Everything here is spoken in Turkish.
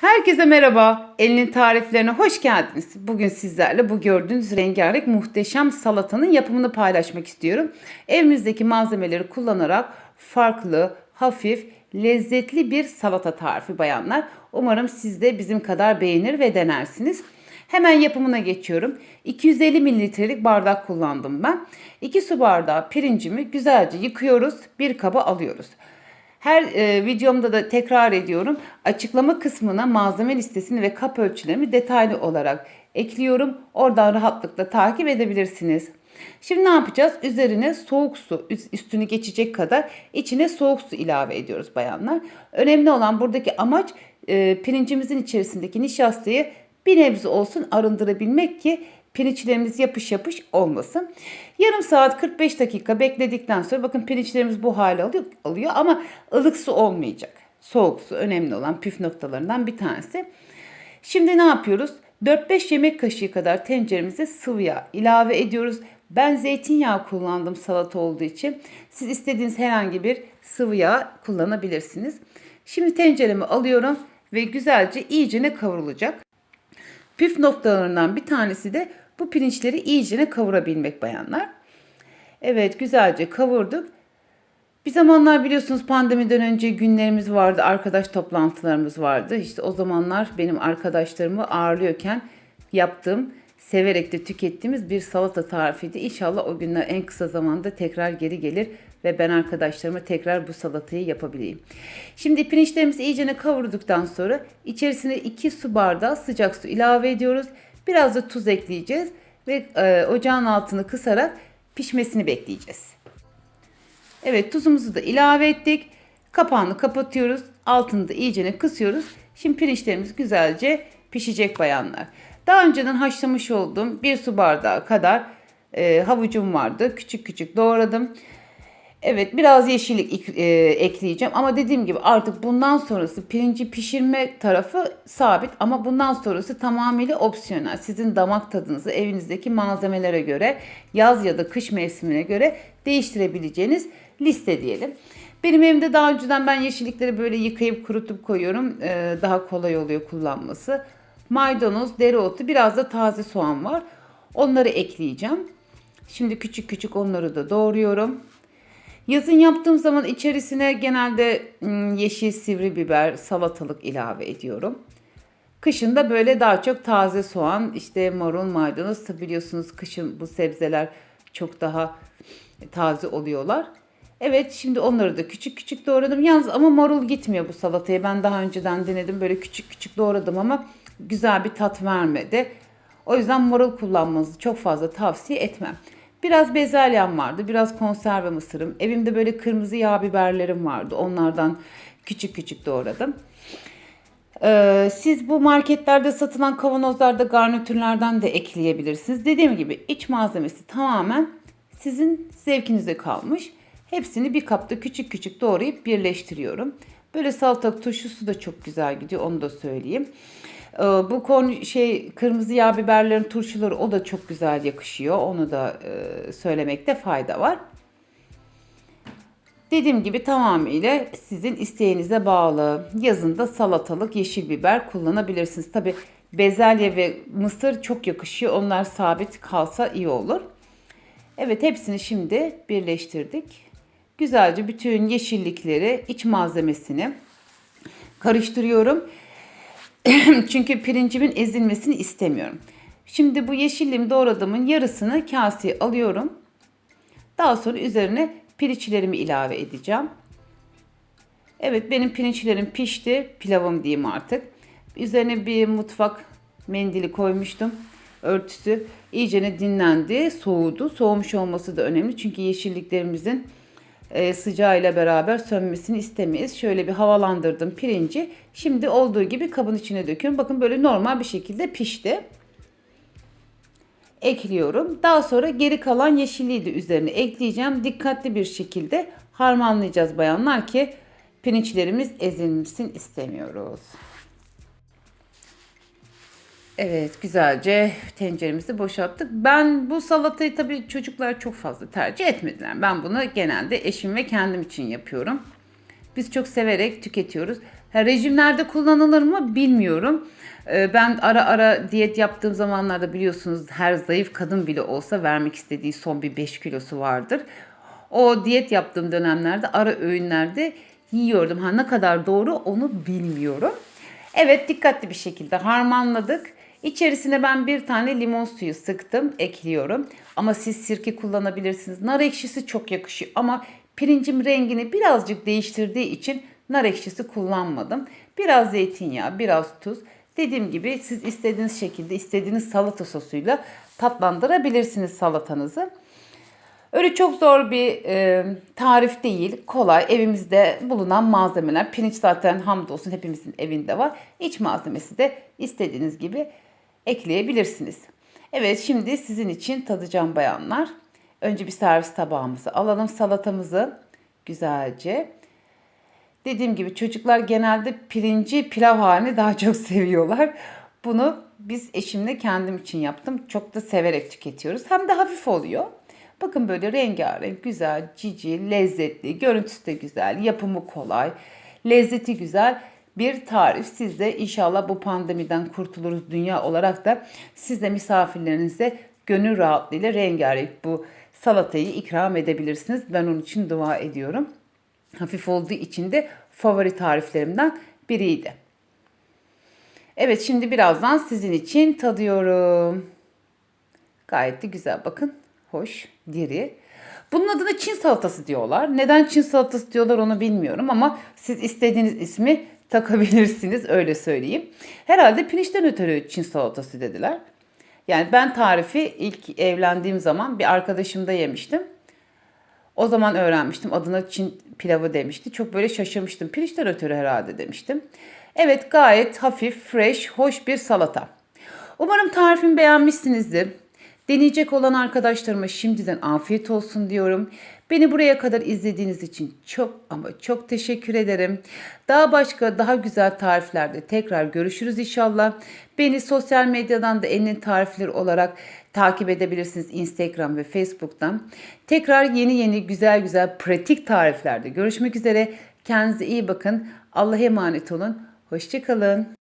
Herkese merhaba. Elinin tariflerine hoş geldiniz. Bugün sizlerle bu gördüğünüz rengarenk muhteşem salatanın yapımını paylaşmak istiyorum. Evimizdeki malzemeleri kullanarak farklı, hafif, lezzetli bir salata tarifi bayanlar. Umarım siz de bizim kadar beğenir ve denersiniz. Hemen yapımına geçiyorum. 250 mililitrelik bardak kullandım ben. 2 su bardağı pirincimi güzelce yıkıyoruz. Bir kaba alıyoruz. Her e, videomda da tekrar ediyorum. Açıklama kısmına malzeme listesini ve kap ölçülerimi detaylı olarak ekliyorum. Oradan rahatlıkla takip edebilirsiniz. Şimdi ne yapacağız? Üzerine soğuk su, üstünü geçecek kadar içine soğuk su ilave ediyoruz bayanlar. Önemli olan buradaki amaç e, pirincimizin içerisindeki nişastayı bir nebze olsun arındırabilmek ki pirinçlerimiz yapış yapış olmasın. Yarım saat 45 dakika bekledikten sonra bakın pirinçlerimiz bu hale alıyor, alıyor ama ılık su olmayacak. Soğuk su önemli olan püf noktalarından bir tanesi. Şimdi ne yapıyoruz? 4-5 yemek kaşığı kadar tenceremize sıvı yağ ilave ediyoruz. Ben zeytinyağı kullandım salata olduğu için. Siz istediğiniz herhangi bir sıvı yağ kullanabilirsiniz. Şimdi tenceremi alıyorum ve güzelce iyicene kavrulacak. Püf noktalarından bir tanesi de bu pirinçleri iyicene kavurabilmek bayanlar. Evet güzelce kavurduk. Bir zamanlar biliyorsunuz pandemiden önce günlerimiz vardı, arkadaş toplantılarımız vardı. İşte o zamanlar benim arkadaşlarımı ağırlıyorken yaptığım, severek de tükettiğimiz bir salata tarifiydi. İnşallah o günler en kısa zamanda tekrar geri gelir ve ben arkadaşlarıma tekrar bu salatayı yapabileyim. Şimdi pirinçlerimizi iyicene kavurduktan sonra içerisine 2 su bardağı sıcak su ilave ediyoruz. Biraz da tuz ekleyeceğiz ve e, ocağın altını kısarak pişmesini bekleyeceğiz. Evet tuzumuzu da ilave ettik. Kapağını kapatıyoruz. Altını da iyicene kısıyoruz. Şimdi pirinçlerimiz güzelce pişecek bayanlar. Daha önceden haşlamış olduğum bir su bardağı kadar e, havucum vardı. Küçük küçük doğradım. Evet biraz yeşillik e, ekleyeceğim ama dediğim gibi artık bundan sonrası pirinci pişirme tarafı sabit ama bundan sonrası tamamıyla opsiyonel. Sizin damak tadınızı evinizdeki malzemelere göre yaz ya da kış mevsimine göre değiştirebileceğiniz liste diyelim. Benim evimde daha önceden ben yeşillikleri böyle yıkayıp kurutup koyuyorum. Ee, daha kolay oluyor kullanması. Maydanoz, dereotu, biraz da taze soğan var. Onları ekleyeceğim. Şimdi küçük küçük onları da doğruyorum. Yazın yaptığım zaman içerisine genelde yeşil sivri biber, salatalık ilave ediyorum. Kışın da böyle daha çok taze soğan, işte marul, maydanoz. Biliyorsunuz kışın bu sebzeler çok daha taze oluyorlar. Evet şimdi onları da küçük küçük doğradım. Yalnız ama marul gitmiyor bu salataya. Ben daha önceden denedim böyle küçük küçük doğradım ama güzel bir tat vermedi. O yüzden marul kullanmanızı çok fazla tavsiye etmem. Biraz bezelyem vardı, biraz konserve mısırım. Evimde böyle kırmızı yağ biberlerim vardı. Onlardan küçük küçük doğradım. Ee, siz bu marketlerde satılan kavanozlarda garnitürlerden de ekleyebilirsiniz. Dediğim gibi iç malzemesi tamamen sizin zevkinize kalmış. Hepsini bir kapta küçük küçük doğrayıp birleştiriyorum. Böyle salatalık turşusu da çok güzel gidiyor onu da söyleyeyim. Ee, bu konu şey kırmızı yağ biberlerin turşuları o da çok güzel yakışıyor. Onu da e, söylemekte fayda var. Dediğim gibi tamamıyla sizin isteğinize bağlı. Yazında salatalık, yeşil biber kullanabilirsiniz. Tabi bezelye ve mısır çok yakışıyor. Onlar sabit kalsa iyi olur. Evet hepsini şimdi birleştirdik. Güzelce bütün yeşillikleri, iç malzemesini karıştırıyorum. Çünkü pirincimin ezilmesini istemiyorum. Şimdi bu yeşilliğimi doğradığımın yarısını kaseye alıyorum. Daha sonra üzerine pirinçlerimi ilave edeceğim. Evet benim pirinçlerim pişti. Pilavım diyeyim artık. Üzerine bir mutfak mendili koymuştum. Örtüsü iyicene dinlendi, soğudu. Soğumuş olması da önemli çünkü yeşilliklerimizin e, sıcağıyla beraber sönmesini istemeyiz. Şöyle bir havalandırdım pirinci. Şimdi olduğu gibi kabın içine döküyorum. Bakın böyle normal bir şekilde pişti. Ekliyorum. Daha sonra geri kalan yeşilliği de üzerine ekleyeceğim. Dikkatli bir şekilde harmanlayacağız bayanlar ki pirinçlerimiz ezilmesin istemiyoruz. Evet güzelce tenceremizi boşalttık. Ben bu salatayı tabii çocuklar çok fazla tercih etmediler. Ben bunu genelde eşim ve kendim için yapıyorum. Biz çok severek tüketiyoruz. Ha, rejimlerde kullanılır mı bilmiyorum. Ee, Ben ara ara diyet yaptığım zamanlarda biliyorsunuz her zayıf kadın bile olsa vermek istediği son bir 5 kilosu vardır. O diyet yaptığım dönemlerde ara öğünlerde yiyordum. Ha ne kadar doğru onu bilmiyorum. Evet dikkatli bir şekilde harmanladık. İçerisine ben bir tane limon suyu sıktım, ekliyorum. Ama siz sirke kullanabilirsiniz. Nar ekşisi çok yakışıyor ama pirincim rengini birazcık değiştirdiği için nar ekşisi kullanmadım. Biraz zeytinyağı, biraz tuz. Dediğim gibi siz istediğiniz şekilde istediğiniz salata sosuyla tatlandırabilirsiniz salatanızı. Öyle çok zor bir e, tarif değil. Kolay. Evimizde bulunan malzemeler. Pirinç zaten hamdolsun hepimizin evinde var. İç malzemesi de istediğiniz gibi ekleyebilirsiniz. Evet şimdi sizin için tadacağım bayanlar. Önce bir servis tabağımızı alalım. Salatamızı güzelce. Dediğim gibi çocuklar genelde pirinci pilav halini daha çok seviyorlar. Bunu biz eşimle kendim için yaptım. Çok da severek tüketiyoruz. Hem de hafif oluyor. Bakın böyle rengarenk, güzel, cici, lezzetli, görüntüsü de güzel, yapımı kolay, lezzeti güzel bir tarif. Siz inşallah bu pandemiden kurtuluruz dünya olarak da siz de misafirlerinize gönül rahatlığıyla rengarenk bu salatayı ikram edebilirsiniz. Ben onun için dua ediyorum. Hafif olduğu için de favori tariflerimden biriydi. Evet şimdi birazdan sizin için tadıyorum. Gayet de güzel bakın. Hoş, diri. Bunun adına Çin salatası diyorlar. Neden Çin salatası diyorlar onu bilmiyorum ama siz istediğiniz ismi takabilirsiniz öyle söyleyeyim. Herhalde pirinçten ötürü Çin salatası dediler. Yani ben tarifi ilk evlendiğim zaman bir arkadaşımda yemiştim. O zaman öğrenmiştim. Adına Çin pilavı demişti. Çok böyle şaşırmıştım. Pirinçten ötürü herhalde demiştim. Evet gayet hafif, fresh, hoş bir salata. Umarım tarifimi beğenmişsinizdir. Deneyecek olan arkadaşlarıma şimdiden afiyet olsun diyorum. Beni buraya kadar izlediğiniz için çok ama çok teşekkür ederim. Daha başka daha güzel tariflerde tekrar görüşürüz inşallah. Beni sosyal medyadan da Enlin Tarifleri olarak takip edebilirsiniz Instagram ve Facebook'tan. Tekrar yeni yeni güzel güzel pratik tariflerde görüşmek üzere. Kendinize iyi bakın. Allah'a emanet olun. Hoşçakalın.